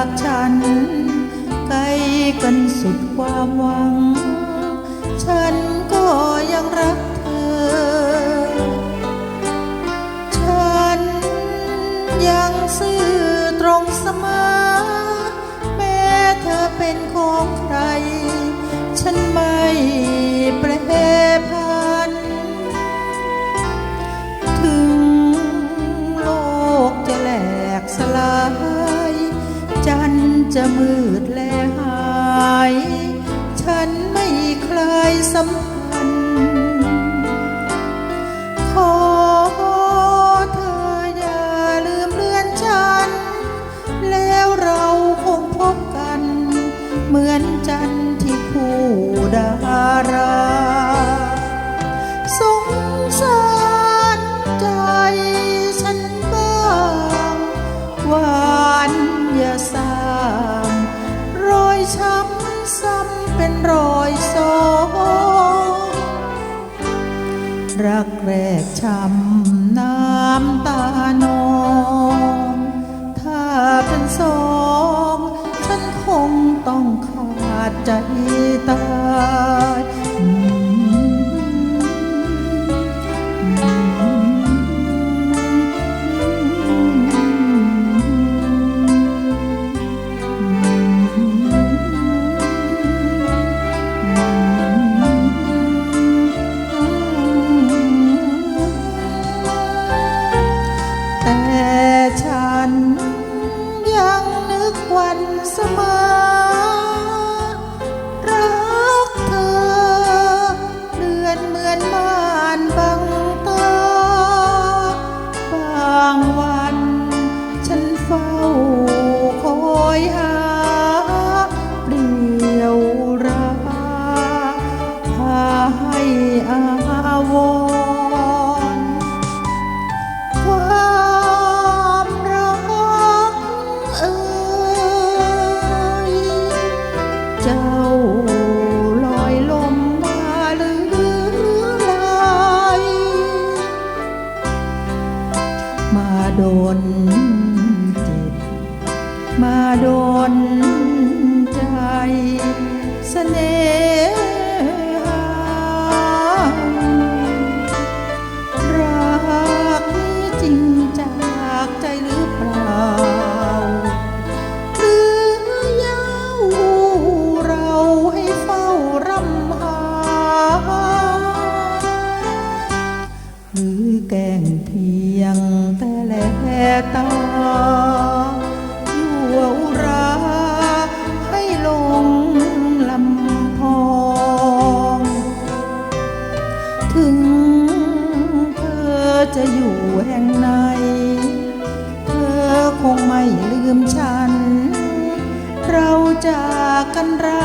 จะพรากจากฉัน ไกลกันสุดความหวัง ฉันก็ยังรักเธอ ฉันยังซื่อตรงเสมอ แม้เธอเป็นของใคร จะมืดและหาย ฉันไม่คลายสัม ช้ำซ้ำเป็นรอยสองรักแรกช้ำน้ำตานองถ้าเป็นสอง ฉันคงต้องขาดใจ วันเสมอ ดนใจเสน่หารักจริงจากใจหรือเปล่า หรือยาวเราให้เฝ้ารำหา หรือแกงเพียงแต่แลตา จา